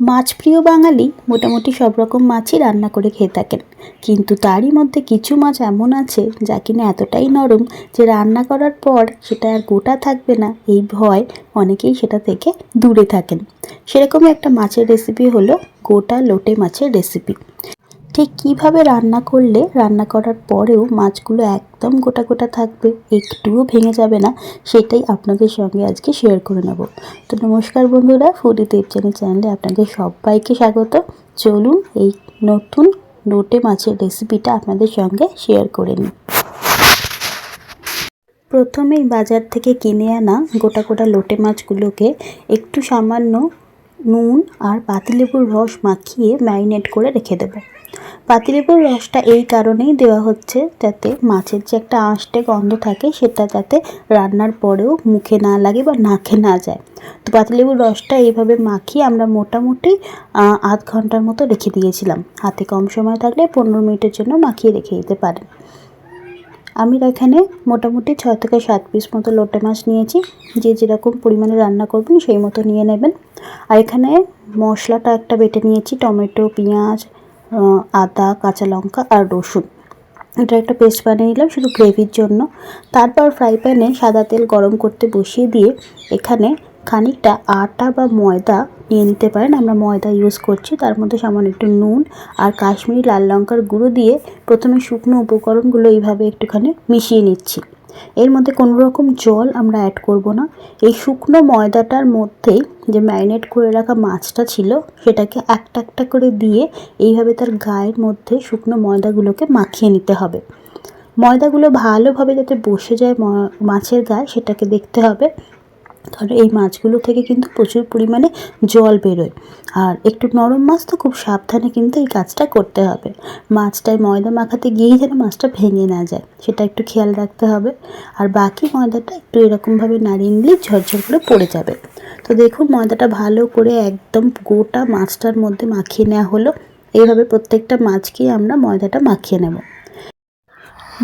মাছপ্রিয় বাঙালি মোটামুটি সব রকম মাছই রান্না করে খেয়ে থাকেন। কিন্তু তারই মধ্যে কিছু মাছ এমন আছে যা কিনা এতটাই নরম যে রান্না করার পর সেটা আর গোটা থাকবে না। এই ভয় অনেকেই সেটা থেকে দূরে থাকেন। সেরকমই একটা মাছের রেসিপি হলো গোটা লোটে মাছের রেসিপি ঠিক কীভাবে রান্না করলে রান্না করার পরেও মাছগুলো একদম গোটা গোটা থাকবে, একটুও ভেঙে যাবে না, সেটাই আপনাদের সঙ্গে আজকে শেয়ার করে নেব। তো নমস্কার বন্ধুরা ফুডি দেবচানি চ্যানেলে আপনাদের সবাইকে স্বাগত। চলুন এই নতুন লোটে মাছের রেসিপিটা আপনাদের সঙ্গে শেয়ার করে নিই। প্রথমেই বাজার থেকে কিনে আনা গোটা গোটা লোটে মাছগুলোকে একটু সামান্য নুন আর পাতিলেবুর রস মাখিয়ে ম্যারিনেট করে রেখে দেবো। পাতিলেবুর রসটা এই কারণেই দেওয়া হচ্ছে যাতে মাছের যে একটা আঁশটে গন্ধ থাকে, সেটা যাতে রান্নার পরেও মুখে না লাগে বা নাকে না যায়। তো পাতিলেবুর রসটা এইভাবে মাখিয়ে আমরা মোটামুটি আধ ঘণ্টার মতো রেখে দিয়েছিলাম। হাতে কম সময় থাকলে পনেরো মিনিটের জন্য মাখিয়ে রেখে দিতে পারেন। আমি এখানে মোটামুটি ছয় থেকে সাত পিস মতো লোটে মাছ নিয়েছি। যে যেরকম পরিমাণে রান্না করবেন সেই মতো নিয়ে নেবেন। আর এখানে মশলাটা একটা বেটে নিয়েছি, টমেটো, পেঁয়াজ আদা, কাঁচা লঙ্কা আর রসুন। এটা একটা পেস্ট বানিয়ে নিলাম শুধু গ্রেভির জন্য। তারপর ফ্রাই প্যানে সাদা তেল গরম করতে বসিয়ে দিয়ে এখানে খানিকটা আটা বা ময়দা নিয়ে নিতে পারেন। আমরা ময়দা ইউজ করছি। তার মধ্যে সামান্য একটু নুন আর কাশ্মীরি লাল লঙ্কার গুঁড়ো দিয়ে প্রথমে শুকনো উপকরণগুলো এইভাবে একটুখানি মিশিয়ে নিচ্ছি। এর মধ্যে কোনো রকম জল আমরা অ্যাড করব না। এই শুকনো ময়দাটার মধ্যেই যে ম্যারিনেট করে রাখা মাছটা ছিল, সেটাকে একটা একটা করে দিয়ে এইভাবে তার গায়ের মধ্যে শুকনো ময়দাগুলোকে মাখিয়ে নিতে হবে। ময়দাগুলো ভালোভাবে যাতে বসে যায় মাছের গায়ে, সেটাকে দেখতে হবে। কারণ এই মাছগুলো থেকে কিন্তু প্রচুর পরিমাণে জল বেরোয়। আর একটু নরম মাছ তো খুব সাবধানে কিন্তু এই কাজটা করতে হবে। মাছটায় ময়দা মাখাতে গিয়েই যেন মাছটা ভেঙে না যায়, সেটা একটু খেয়াল রাখতে হবে। আর বাকি ময়দাটা একটু এরকমভাবে নাড়িয়ে নিলেই ঝরঝর করে পড়ে যাবে। তো দেখুন, ময়দাটা ভালো করে একদম গোটা মাছটার মধ্যে মাখিয়ে নেওয়া হলো। এইভাবে প্রত্যেকটা মাছকেই আমরা ময়দাটা মাখিয়ে নেব।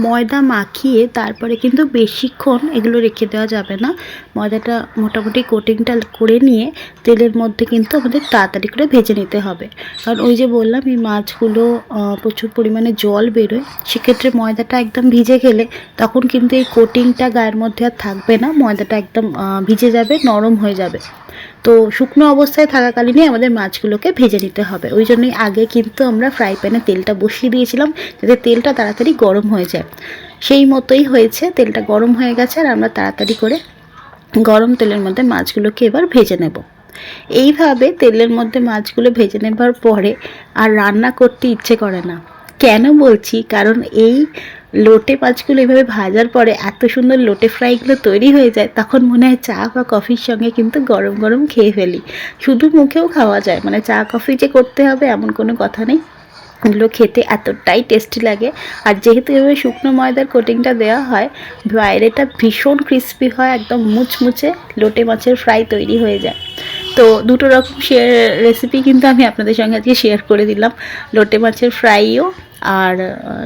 ময়দা মাখিয়ে তারপরে কিন্তু বেশিক্ষণ এগুলো রেখে দেওয়া যাবে না। ময়দাটা মোটামুটি কোটিংটা করে নিয়ে তেলের মধ্যে কিন্তু আমাদের তাড়াতাড়ি করে ভেজে নিতে হবে। কারণ ওই যে বললাম, এই মাছগুলো প্রচুর পরিমাণে জল বেরোয়, সেক্ষেত্রে ময়দাটা একদম ভিজে গেলে তখন কিন্তু এই কোটিংটা গায়ের মধ্যে আর থাকবে না, ময়দাটা একদম ভিজে যাবে, নরম হয়ে যাবে। তো শুকনো অবস্থায় থাকাকালীনই আমাদের মাছগুলোকে ভেজে নিতে হবে। ওই জন্যই আগে কিন্তু আমরা ফ্রাই প্যানে তেলটা বসিয়ে দিয়েছিলাম যাতে তেলটা তাড়াতাড়ি গরম হয়ে যায়। সেই মতোই হয়েছে, তেলটা গরম হয়ে গেছে আর আমরা তাড়াতাড়ি করে গরম তেলের মধ্যে মাছগুলোকে এবার ভেজে নেব। এইভাবে তেলের মধ্যে মাছগুলো ভেজে নেবার পরে আর রান্না করতে ইচ্ছে করে না। কেন বলছি? কারণ এই লোটে মাছগুলো এভাবে ভাজার পরে এত সুন্দর লোটে ফ্রাইগুলো তৈরি হয়ে যায়, তখন মনে হয় চা বা কফির সঙ্গে কিন্তু গরম গরম খেয়ে ফেলি। শুধু মুখেও খাওয়া যায় মানে চা কফি যে করতে হবে এমন কোনো কথা নেই। এগুলো খেতে এতটাই টেস্টি লাগে। আর যেহেতু এভাবে শুকনো ময়দার কোটিংটা দেওয়া হয়, বাইরেটা ভীষণ ক্রিস্পি হয়, একদম মুচমুচে লোটে মাছের ফ্রাই তৈরি হয়ে যায়। তো দুটো রকম শেয়ার রেসিপি কিন্তু আমি আপনাদের সঙ্গে আজকে শেয়ার করে দিলাম। লোটে মাছের ফ্রাইও আর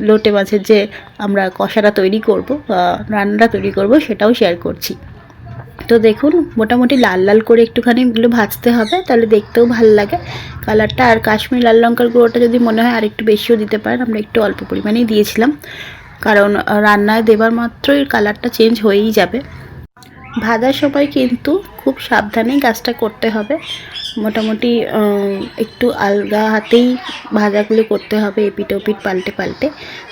লোটে মাছের যে আমরা কষাটা তৈরি করব রান্নাটা তৈরি করব, সেটাও শেয়ার করছি। তো দেখুন, মোটামুটি লাল লাল করে একটুখানি এগুলো ভাজতে হবে, তাহলে দেখতেও ভালো লাগে। কালারটা আর কাশ্মীর লাল লঙ্কার গুঁড়োটা যদি মনে হয় আর একটু বেশিও দিতে পারেন, আমরা একটু অল্প পরিমাণেই দিয়েছিলাম। কারণ রান্নায় দেবার মাত্রই কালারটা চেঞ্জ হয়েই যাবে। ভাজার সময় কিন্তু খুব সাবধানেই গাছটা করতে হবে। মোটামুটি একটু আলগা হাতেই ভাজাগুলো করতে হবে এপিট ওপিট, পাল্টে পাল্টে।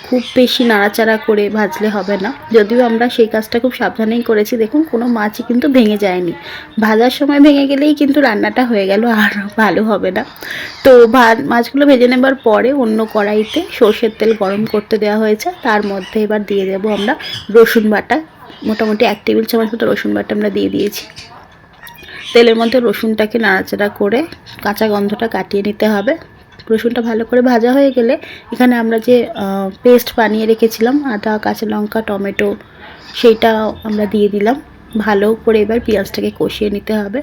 খুব বেশি নাড়াচাড়া করে ভাজলে হবে না। যদিও আমরা সেই কাজটা খুব সাবধানেই করেছি। দেখুন, কোনো মাছই কিন্তু ভেঙে যায়নি। ভাজার সময় ভেঙে গেলেই কিন্তু রান্নাটা হয়ে গেল, আর ভালো হবে না। তো মাছগুলো ভেজে নেবার পরে অন্য কড়াইতে সর্ষের তেল গরম করতে দেওয়া হয়েছে। তার মধ্যে এবার দিয়ে দেবো আমরা রসুন বাটা। মোটামুটি এক টেবিল চামচ মতো রসুন বাটা আমরা দিয়ে দিয়েছি। তেলের মধ্যে রসুনটাকে নাড়াচাড়া করে কাঁচা গন্ধটা কাটিয়ে নিতে হবে। রসুনটা ভালো করে ভাজা হয়ে গেলে এখানে আমরা যে পেস্ট বানিয়ে রেখেছিলাম, আদা, কাঁচা লঙ্কা, টমেটো, সেইটা আমরা দিয়ে দিলাম। ভালো করে এবার পেঁয়াজটাকে কষিয়ে নিতে হবে।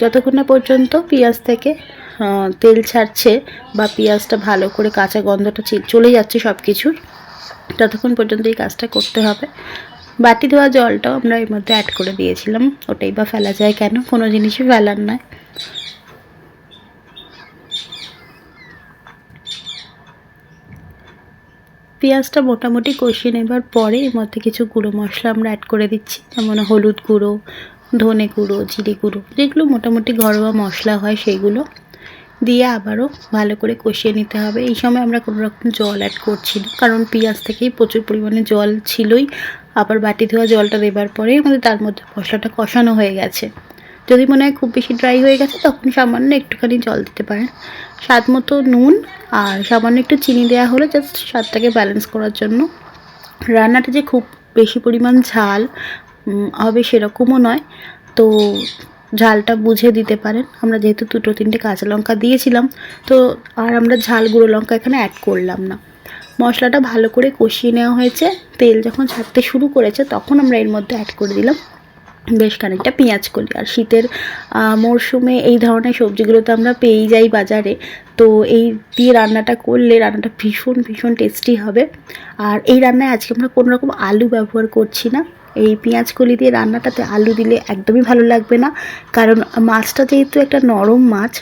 যতক্ষণ না পর্যন্ত পেঁয়াজ থেকে তেল ছাড়ছে বা পেঁয়াজটা ভালো করে কাঁচা গন্ধটা চলে যাচ্ছে সব কিছুর ততক্ষণ পর্যন্ত এই কাজটা করতে হবে। বাতি ধোয়া জলটাও আমরা এর মধ্যে অ্যাড করে দিয়েছিলাম। ওটাই বা ফেলা যায় কেন? কোনো জিনিসই ফেলার নয়। পেঁয়াজটা মোটামুটি কষিয়ে নেবার পরে এর মধ্যে কিছু গুঁড়ো মশলা আমরা অ্যাড করে দিচ্ছি। যেমন হলুদ গুঁড়ো, ধনে গুঁড়ো, জিরে গুঁড়ো, যেগুলো মোটামুটি ঘরোয়া মশলা হয় সেগুলো দিয়ে আবারও ভালো করে কষিয়ে নিতে হবে। এই সময় আমরা কোনো রকম জল অ্যাড করছি না, কারণ পেঁয়াজ থেকেই প্রচুর পরিমাণে জল ছিলই। আবার বাটি ধোয়া জলটা দেবার পরেই আমাদের তার মধ্যে মশলাটা কষানো হয়ে গেছে। যদি মনে হয় খুব বেশি ড্রাই হয়ে গেছে, তখন সামান্য একটুখানি জল দিতে পারেন। স্বাদ মতো নুন আর সামান্য একটু চিনি দেওয়া হলে জাস্ট স্বাদটাকে ব্যালেন্স করার জন্য। রান্নাটা যে খুব বেশি পরিমাণ ঝাল হবে সেরকমও নয়। তো ঝালটা বুঝে দিতে পারেন। আমরা যেহেতু দুটো তিনটে কাঁচা লঙ্কা দিয়েছিলাম, তো আর আমরা ঝাল গুঁড়ো লঙ্কা এখানে অ্যাড করলাম না। মশলাটা ভালো করে কষিয়ে নেওয়া হয়েছে। তেল যখন ছাড়তে শুরু করেছে, তখন আমরা এর মধ্যে অ্যাড করে দিলাম বেশ খানিকটা পেঁয়াজ কলি। আর শীতের মরশুমে এই ধরনের সবজিগুলো তো আমরা পেয়েই যাই বাজারে। তো এই দিয়ে রান্নাটা করলে রান্নাটা ভীষণ ভীষণ টেস্টি হবে। আর এই রান্নায় আজকে আমরা কোনো রকম আলু ব্যবহার করছি না। এই পেঁয়াজ কলি দিয়ে রান্নাটাতে আলু দিলে একদমই ভালো লাগবে না। কারণ মাছটা যেহেতু একটা নরম মাছ,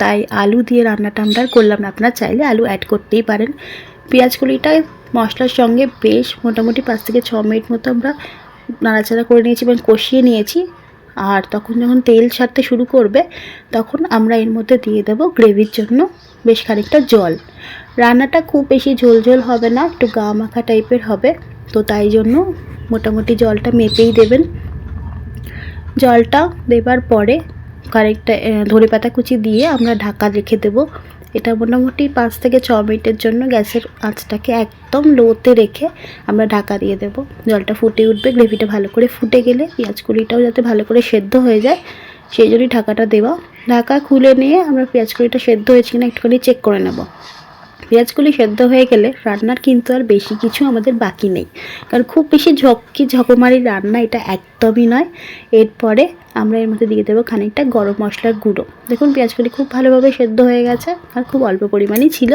তাই আলু দিয়ে রান্নাটা আমরা করলাম না। আপনারা চাইলে আলু অ্যাড করতেই পারেন। পেঁয়াজ কলিটা মশলার সঙ্গে বেশ মোটামুটি পাঁচ থেকে ছ মিনিট মতো আমরা নাড়াচাড়া করে নিয়েছি এবং কষিয়ে নিয়েছি। আর তখন যখন তেল ছাড়তে শুরু করবে, তখন আমরা এর মধ্যে দিয়ে দেবো গ্রেভির জন্য বেশ খানিকটা জল। রান্নাটা খুব বেশি ঝোল ঝোল হবে না, একটু গা মাখা টাইপের হবে। তো তাই জন্য মোটামুটি জলটা মেপেই দেবেন। জলটা দেবার পরে খানিকটা ধনে পাতা কুচি দিয়ে আমরা ঢাকা রেখে দেবো। এটা মোটামুটি পাঁচ থেকে ছ মিনিটের জন্য গ্যাসের আঁচটাকে একদম লোতে রেখে আমরা ঢাকা দিয়ে দেবো। জলটা ফুটে উঠবে, গ্রেভিটা ভালো করে ফুটে গেলে পেঁয়াজ কুড়িটাও যাতে ভালো করে সেদ্ধ হয়ে যায়, সেই জন্যই ঢাকাটা দেওয়া। ঢাকা খুলে নিয়ে আমরা পেঁয়াজ কুড়িটা সেদ্ধ হয়েছে কিনা একটুখানি চেক করে নেব। পেঁয়াজগুলি সেদ্ধ হয়ে গেলে রান্নার কিন্তু আর বেশি কিছু আমাদের বাকি নেই। কারণ খুব বেশি ঝক্কি ঝকমারি রান্না এটা একদমই নয়। এরপরে আমরা এর মধ্যে দিয়ে দেবো খানিকটা গরম মশলার গুঁড়ো। দেখুন, পেঁয়াজগুলি খুব ভালোভাবে সেদ্ধ হয়ে গেছে, আর খুব অল্প পরিমাণেই ছিল।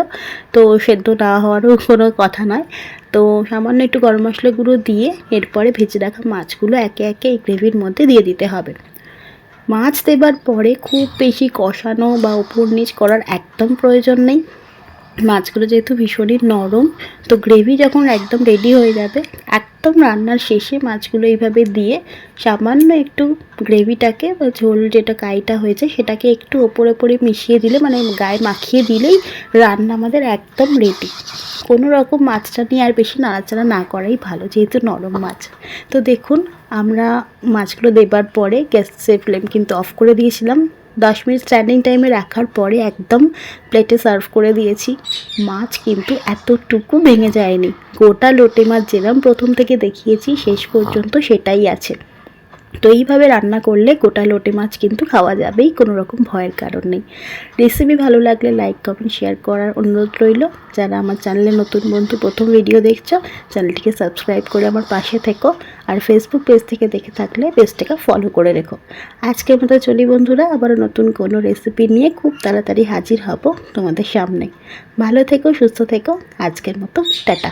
তো সেদ্ধ না হওয়ারও কোনো কথা নয়। তো সামান্য একটু গরম মশলা গুঁড়ো দিয়ে এরপরে ভেজে রাখা মাছগুলো একে একে এই গ্রেভির মধ্যে দিয়ে দিতে হবে। মাছ দেবার পরে খুব বেশি কষানো বা উপর নিচ করার একদম প্রয়োজন নেই। মাছগুলো যেহেতু ভীষণই নরম, তো গ্রেভি যখন একদম রেডি হয়ে যাবে, একদম রান্নার শেষে মাছগুলো এইভাবে দিয়ে সামান্য একটু গ্রেভিটাকে বা ঝোল যেটা গাইটা হয়েছে সেটাকে একটু ওপরে ওপরে মিশিয়ে দিলে মানে গায়ে মাখিয়ে দিলেই রান্না আমাদের একদম রেডি কোনো রকম মাছটা নিয়ে আর বেশি নাড়াচাড়া না করাই ভালো, যেহেতু নরম মাছ। তো দেখুন, আমরা মাছগুলো দেবার পরে গ্যাসের ফ্লেম কিন্তু অফ করে দিয়েছিলাম। দশ মিনিট স্ট্যান্ডিং টাইমে রাখার পরে একদম প্লেটে সার্ভ করে দিয়েছি। মাছ কিন্তু এতটুকু ভেঙে যায়নি। গোটা লোটে মাছ যেরম প্রথম থেকে দেখিয়েছি শেষ পর্যন্ত সেটাই আছে। তো এইভাবে রান্না করলে গোটা লোটে মাছ কিন্তু খাওয়া যাবেই, কোনো রকম ভয়ের কারণ নেই। রেসিপি ভালো লাগলে লাইক কমেন্ট শেয়ার করার অনুরোধ রইল। যারা আমার চ্যানেলে নতুন বন্ধু, প্রথম ভিডিও দেখছ চ্যানেলটিকে সাবস্ক্রাইব করে আমার পাশে থেকো আর ফেসবুক পেজ থেকে দেখে থাকলে পেজটাকে ফলো করে রেখো। আজকের মতো চলি বন্ধুরা, আবারও নতুন কোনো রেসিপি নিয়ে খুব তাড়াতাড়ি হাজির হব তোমাদের সামনে। ভালো থেকো, সুস্থ থেকো, আজকের মতো টাটা।